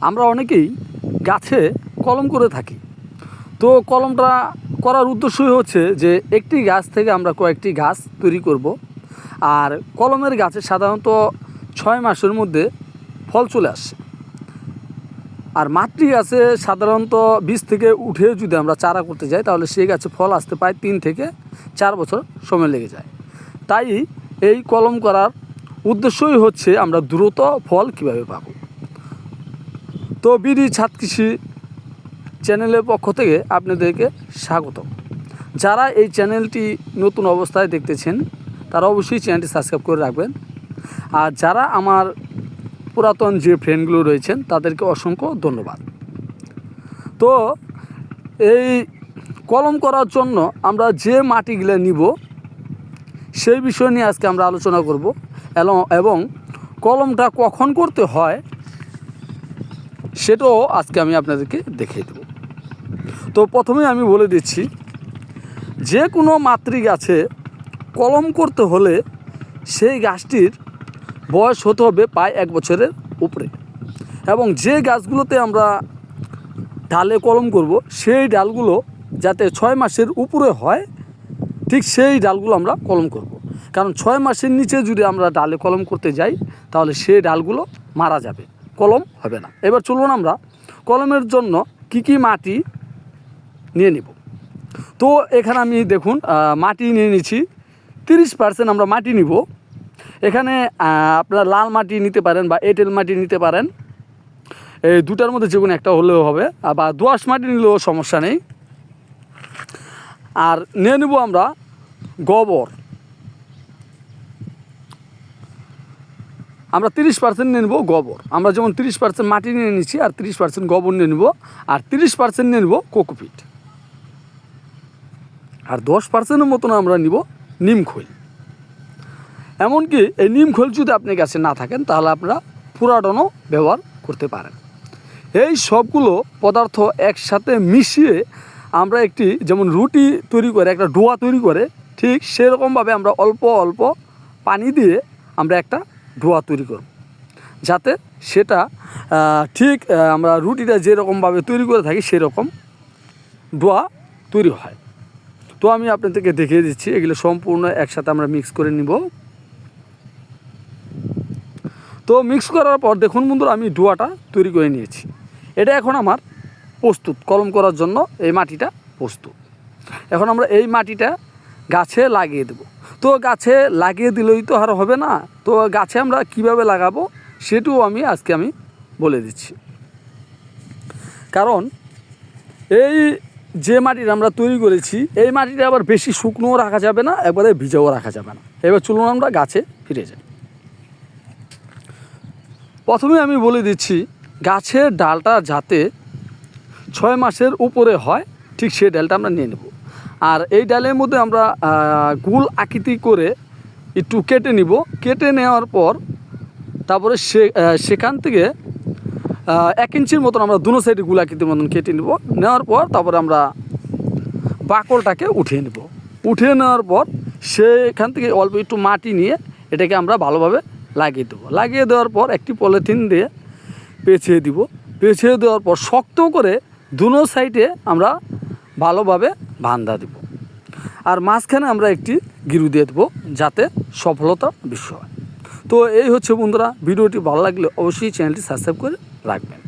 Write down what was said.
আমরা অনেকেই গাছে কলম করে থাকি। তো কলমটা করার উদ্দেশ্যই হচ্ছে যে একটি গাছ থেকে আমরা কয়েকটি গাছ তৈরি করব। আর কলমের গাছে সাধারণত ছয় মাসের মধ্যে ফল চলে আসে। আর মাতৃ গাছে সাধারণত বীজ থেকে উঠে যদি আমরা চারা করতে যাই, তাহলে সেই গাছে ফল আসতে প্রায় তিন থেকে চার বছর সময় লেগে যায়। তাই এই কলম করার উদ্দেশ্যই হচ্ছে আমরা দ্রুত ফল কীভাবে পাবো। তো বিডি ছাদ কৃষি চ্যানেলের পক্ষ থেকে আপনাদেরকে স্বাগত যারা এই চ্যানেলটি নতুন অবস্থায় দেখতেছেন, তারা অবশ্যই চ্যানেলটি সাবস্ক্রাইব করে রাখবেন। আর যারা আমার পুরাতন যে ফ্রেন্ডগুলো রয়েছেন, তাদেরকে অসংখ্য ধন্যবাদ। তো এই কলম করার জন্য আমরা যে মাটিগুলো নিব, সেই বিষয় নিয়ে আজকে আমরা আলোচনা করব। এবং কলমটা কখন করতে হয় সেটাও আজকে আমি আপনাদেরকে দেখিয়ে দেব। তো প্রথমে আমি বলে দিচ্ছি, যে কোনো মাতৃ গাছে কলম করতে হলে সেই গাছটির বয়স হতে হবে প্রায় এক বছরের উপরে। এবং যে গাছগুলোতে আমরা ডালে কলম করব, সেই ডালগুলো যাতে ছয় মাসের উপরে হয়, ঠিক সেই ডালগুলো আমরা কলম করব। কারণ ছয় মাসের নিচে যদি আমরা ডালে কলম করতে যাই, তাহলে সেই ডালগুলো মারা যাবে। কলম হবে না। এবার চলুন আমরা কলমের জন্য কি কি মাটি নিয়ে নিব। তো এখানে আমি দেখুন মাটি নিয়ে নিচ্ছি তিরিশ পার্সেন্ট আমরা মাটি নিব। এখানে আপনারা লাল মাটি নিতে পারেন বা এঁটেল মাটি নিতে পারেন। এই দুটার মধ্যে যে কোনো একটা হলেও হবে বা দোআঁশ মাটি নিলেও সমস্যা নেই। আর নিয়ে নেব আমরা গোবর। আমরা তিরিশ পার্সেন্ট নিয়ে নেব গোবর। আমরা যেমন তিরিশ পার্সেন্ট মাটি নিয়ে নিচ্ছি আর তিরিশ পার্সেন্ট গোবর নিয়ে নেব, আর তিরিশ পার্সেন্ট নিয়ে নেব কোকোপিট। আর দশ পার্সেন্টের মতন আমরা নিব নিম খৈল। এমনকি এই নিম খৈল যদি আপনি কাছে না থাকেন, তাহলে আপনারা পুরাডনও ব্যবহার করতে পারেন। এই সবগুলো পদার্থ একসাথে মিশিয়ে আমরা একটি যেমন রুটি তৈরি করে, একটা ডোয়া তৈরি করে, ঠিক সেরকমভাবে আমরা অল্প অল্প পানি দিয়ে আমরা একটা ডোয়া তৈরি করব। যাতে সেটা ঠিক আমরা রুটিটা যেরকমভাবে তৈরি করে থাকি সেরকম ডোয়া তৈরি হয়। তো আমি আপনাদেরকে দেখিয়ে দিচ্ছি, এগুলো সম্পূর্ণ একসাথে আমরা মিক্স করে নিব। তো মিক্স করার পর দেখুন বন্ধুরা, আমি ডোয়াটা তৈরি করে নিয়েছি। এটা এখন আমার প্রস্তুত, কলম করার জন্য এই মাটিটা প্রস্তুত। এখন আমরা এই মাটিটা গাছে লাগিয়ে দেব। তো গাছে লাগিয়ে দিলেই তো আর হবে না। তো গাছে আমরা কীভাবে লাগাবো সেটাও আমি আজকে আমি বলে দিচ্ছি। কারণ এই যে মাটিটা আমরা তৈরি করেছি, এই মাটিটা আবার বেশি শুকনোও রাখা যাবে না, একবারে ভিজাও রাখা যাবে না। এবার চলুন আমরা গাছে ফিরে যাই। প্রথমে আমি বলে দিচ্ছি, গাছের ডালটা যাতে ছয় মাসের উপরে হয়, ঠিক সেই ডালটা আমরা নিয়ে নেব। আর এই ডালের মধ্যে আমরা গুল আকৃতি করে একটু কেটে নিব। কেটে নেওয়ার পর তারপরে সে সেখান থেকে এক ইঞ্চির মতন আমরা দুনো সাইডে গুল আকৃতির মতন কেটে নিব। নেওয়ার পর তারপরে আমরা বাকলটাকে উঠিয়ে নেব। উঠিয়ে নেওয়ার পর সেখান থেকে অল্প একটু মাটি নিয়ে এটাকে আমরা ভালোভাবে লাগিয়ে দেবো। লাগিয়ে দেওয়ার পর একটি পলিথিন দিয়ে পেঁচিয়ে দিব। পেঁচিয়ে দেওয়ার পর শক্ত করে দুনো সাইডে আমরা ভালোভাবে বান্ধা দেব। আর মাঝখানে আমরা একটি গিরু দিয়ে দেবো, যাতে সফলতা বিশ্ব হয়। তো এই হচ্ছে বন্ধুরা, ভিডিওটি ভালো লাগলে অবশ্যই চ্যানেলটি সাবস্ক্রাইব করে রাখবেন।